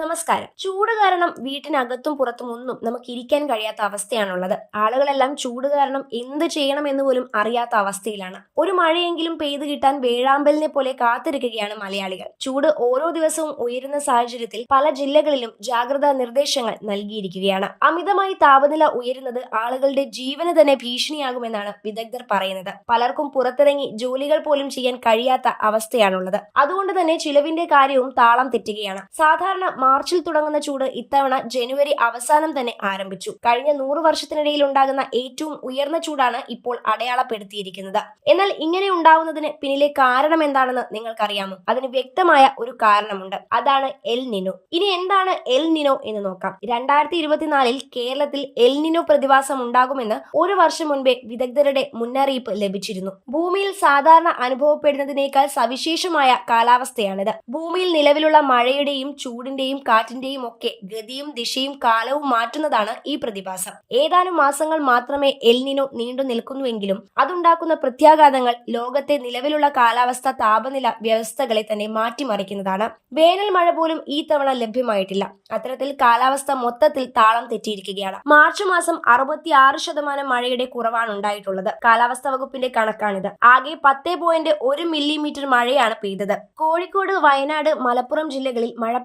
നമസ്കാരം. ചൂട് കാരണം വീട്ടിനകത്തും പുറത്തും ഒന്നും നമുക്ക് ഇരിക്കാൻ കഴിയാത്ത അവസ്ഥയാണുള്ളത്. ആളുകളെല്ലാം ചൂട് കാരണം എന്ത് ചെയ്യണമെന്ന് പോലും അറിയാത്ത അവസ്ഥയിലാണ്. ഒരു മഴയെങ്കിലും പെയ്തു കിട്ടാൻ വേഴാമ്പലിനെ പോലെ കാത്തിരിക്കുകയാണ് മലയാളികൾ. ചൂട് ഓരോ ദിവസവും ഉയരുന്ന സാഹചര്യത്തിൽ പല ജില്ലകളിലും ജാഗ്രതാ നിർദ്ദേശങ്ങൾ നൽകിയിരിക്കുകയാണ്. അമിതമായി താപനില ഉയരുന്നത് ആളുകളുടെ ജീവന് തന്നെ ഭീഷണിയാകുമെന്നാണ് വിദഗ്ധർ പറയുന്നത്. പലർക്കും പുറത്തിറങ്ങി ജോലികൾ പോലും ചെയ്യാൻ കഴിയാത്ത അവസ്ഥയാണുള്ളത്. അതുകൊണ്ട് തന്നെ ചിലവിന്റെ കാര്യവും താളം തെറ്റുകയാണ്. സാധാരണ മാർച്ചിൽ തുടങ്ങുന്ന ചൂട് ഇത്തവണ ജനുവരി അവസാനം തന്നെ ആരംഭിച്ചു. കഴിഞ്ഞ നൂറ് വർഷത്തിനിടയിൽ ഉണ്ടാകുന്ന ഏറ്റവും ഉയർന്ന ചൂടാണ് ഇപ്പോൾ അടയാളപ്പെടുത്തിയിരിക്കുന്നത്. എന്നാൽ ഇങ്ങനെ ഉണ്ടാവുന്നതിന് പിന്നിലെ കാരണം എന്താണെന്ന് നിങ്ങൾക്കറിയാമോ? അതിന് വ്യക്തമായ ഒരു കാരണമുണ്ട്. അതാണ് എൽ നിനോ. ഇനി എന്താണ് എൽ നിനോ എന്ന് നോക്കാം. രണ്ടായിരത്തി ഇരുപത്തിനാലിൽ കേരളത്തിൽ എൽ നിനോ പ്രതിഭാസം ഉണ്ടാകുമെന്ന് ഒരു വർഷം മുൻപേ വിദഗ്ധരുടെ മുന്നറിയിപ്പ് ലഭിച്ചിരുന്നു. ഭൂമിയിൽ സാധാരണ അനുഭവപ്പെടുന്നതിനേക്കാൾ സവിശേഷമായ കാലാവസ്ഥയാണിത്. ഭൂമിയിൽ നിലവിലുള്ള മഴയുടെയും ചൂടിന്റെയും കാറ്റിന്റെയും ഒക്കെ ഗതിയും ദിശയും കാലവും മാറ്റുന്നതാണ് ഈ പ്രതിഭാസം. ഏതാനും മാസങ്ങൾ മാത്രമേ എൽനിനോ നീണ്ടു നിൽക്കുന്നുവെങ്കിലും അതുണ്ടാക്കുന്ന പ്രത്യാഘാതങ്ങൾ ലോകത്തെ നിലവിലുള്ള കാലാവസ്ഥ താപനില വ്യവസ്ഥകളെ തന്നെ മാറ്റിമറിക്കുന്നതാണ്. വേനൽ മഴ പോലും ഈ തവണ ലഭ്യമായിട്ടില്ല. അത്തരത്തിൽ കാലാവസ്ഥ മൊത്തത്തിൽ താളം തെറ്റിയിരിക്കുകയാണ്. മാർച്ച് മാസം അറുപത്തിയാറ് ശതമാനം മഴയുടെ കുറവാണ് ഉണ്ടായിട്ടുള്ളത്. കാലാവസ്ഥാ വകുപ്പിന്റെ കണക്കാണിത്. ആകെ പത്ത് പോയിന്റ് ഒരു മില്ലിമീറ്റർ മഴയാണ് പെയ്തത്. കോഴിക്കോട് വയനാട് മലപ്പുറം ജില്ലകളിൽ മഴ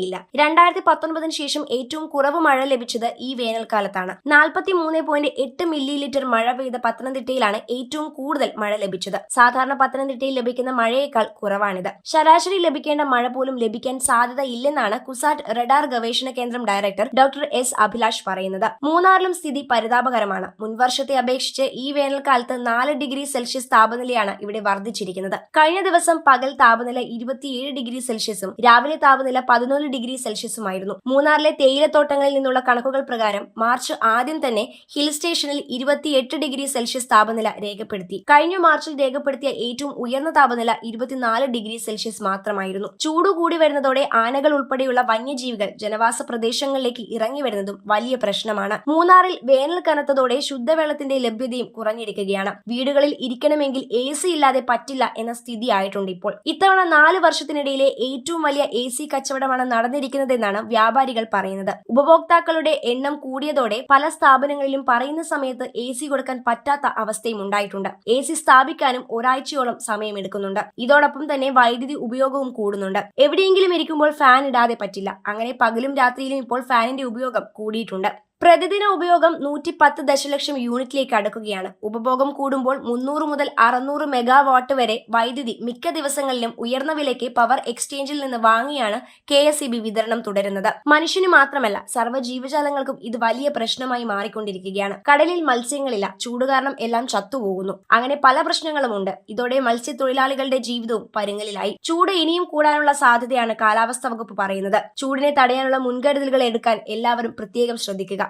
പെയ്തിട്ടേയില്ല രണ്ടായിരത്തി പത്തൊൻപതിന് ശേഷം ഏറ്റവും കുറവ് മഴ ലഭിച്ചത് ഈ വേനൽക്കാലത്താണ്. നാൽപ്പത്തി മൂന്ന് പോയിന്റ് എട്ട് മില്ലി ലിറ്റർ മഴ പെയ്ത പത്തനംതിട്ടയിലാണ് ഏറ്റവും കൂടുതൽ മഴ ലഭിച്ചത്. സാധാരണ പത്തനംതിട്ടയിൽ ലഭിക്കുന്ന മഴയേക്കാൾ കുറവാണിത്. ശരാശരി ലഭിക്കേണ്ട മഴ പോലും ലഭിക്കാൻ സാധ്യതയില്ലെന്നാണ് കുസാറ്റ് റഡാർ ഗവേഷണ കേന്ദ്രം ഡയറക്ടർ ഡോക്ടർ എസ് അഭിലാഷ് പറയുന്നത്. മൂന്നാറിലും സ്ഥിതി പരിതാപകരമാണ്. മുൻവർഷത്തെ അപേക്ഷിച്ച് ഈ വേനൽക്കാലത്ത് നാല് ഡിഗ്രി സെൽഷ്യസ് താപനിലയാണ് ഇവിടെ വർദ്ധിച്ചിരിക്കുന്നത്. കഴിഞ്ഞ ദിവസം പകൽ താപനില ഇരുപത്തിയേഴ് ഡിഗ്രി സെൽഷ്യസും രാവിലെ താപനില പതിനൊന്ന് ഡിഗ്രി സെൽഷ്യസുമായിരുന്നു. മൂന്നാറിലെ തേയിലത്തോട്ടങ്ങളിൽ നിന്നുള്ള കണക്കുകൾ പ്രകാരം മാർച്ച് ആദ്യം തന്നെ ഹിൽ സ്റ്റേഷനിൽ ഇരുപത്തിയെട്ട് ഡിഗ്രി സെൽഷ്യസ് താപനില രേഖപ്പെടുത്തി. കഴിഞ്ഞ മാർച്ചിൽ രേഖപ്പെടുത്തിയ ഏറ്റവും ഉയർന്ന താപനില ഇരുപത്തിനാല് ഡിഗ്രി സെൽഷ്യസ് മാത്രമായിരുന്നു. ചൂട് കൂടി വരുന്നതോടെ ആനകൾ ഉൾപ്പെടെയുള്ള വന്യജീവികൾ ജനവാസ പ്രദേശങ്ങളിലേക്ക് ഇറങ്ങി വരുന്നതും വലിയ പ്രശ്നമാണ്. മൂന്നാറിൽ വേനൽ കനത്തതോടെ ശുദ്ധവെള്ളത്തിന്റെ ലഭ്യതയും കുറഞ്ഞിരിക്കുകയാണ്. വീടുകളിൽ ഇരിക്കണമെങ്കിൽ എ സി ഇല്ലാതെ പറ്റില്ല എന്ന സ്ഥിതിയായിട്ടുണ്ട് ഇപ്പോൾ. ഇത്തവണ നാല് വർഷത്തിനിടയിലെ ഏറ്റവും വലിയ എ സി കച്ചവടമാണ് നടന്നിരിക്കുന്നതെന്നാണ് വ്യാപാരികൾ പറയുന്നത്. ഉപഭോക്താക്കളുടെ എണ്ണം കൂടിയതോടെ പല സ്ഥാപനങ്ങളിലും പറയുന്ന സമയത്ത് എ സി കൊടുക്കാൻ പറ്റാത്ത അവസ്ഥയും ഉണ്ടായിട്ടുണ്ട്. എ സി സ്ഥാപിക്കാനും ഒരാഴ്ചയോളം സമയമെടുക്കുന്നുണ്ട്. ഇതോടൊപ്പം തന്നെ വൈദ്യുതി ഉപയോഗവും കൂടുന്നുണ്ട്. എവിടെയെങ്കിലും ഇരിക്കുമ്പോൾ ഫാൻ ഇടാതെ പറ്റില്ല. അങ്ങനെ പകലും രാത്രിയിലും ഇപ്പോൾ ഫാനിന്റെ ഉപയോഗം കൂടിയിട്ടുണ്ട്. പ്രതിദിന ഉപയോഗം നൂറ്റി പത്ത് ദശലക്ഷം യൂണിറ്റിലേക്ക് അടുക്കുകയാണ്. ഉപഭോഗം കൂടുമ്പോൾ മുന്നൂറ് മുതൽ അറുന്നൂറ് മെഗാവാട്ട് വരെ വൈദ്യുതി മിക്ക ദിവസങ്ങളിലും ഉയർന്ന വിലയ്ക്ക് പവർ എക്സ്ചേഞ്ചിൽ നിന്ന് വാങ്ങിയാണ് കെ വിതരണം തുടരുന്നത്. മനുഷ്യന് മാത്രമല്ല സർവ ജീവജാലങ്ങൾക്കും ഇത് വലിയ പ്രശ്നമായി മാറിക്കൊണ്ടിരിക്കുകയാണ്. കടലിൽ മത്സ്യങ്ങളില്ല ചൂട് കാരണം എല്ലാം ചത്തുപോകുന്നു. അങ്ങനെ പല പ്രശ്നങ്ങളുമുണ്ട്. ഇതോടെ മത്സ്യത്തൊഴിലാളികളുടെ ജീവിതവും പരുങ്ങലിലായി. ചൂട് ഇനിയും കൂടാനുള്ള സാധ്യതയാണ് കാലാവസ്ഥ വകുപ്പ് പറയുന്നത്. ചൂടിനെ തടയാനുള്ള മുൻകരുതലുകൾ എടുക്കാൻ എല്ലാവരും പ്രത്യേകം ശ്രദ്ധിക്കുക.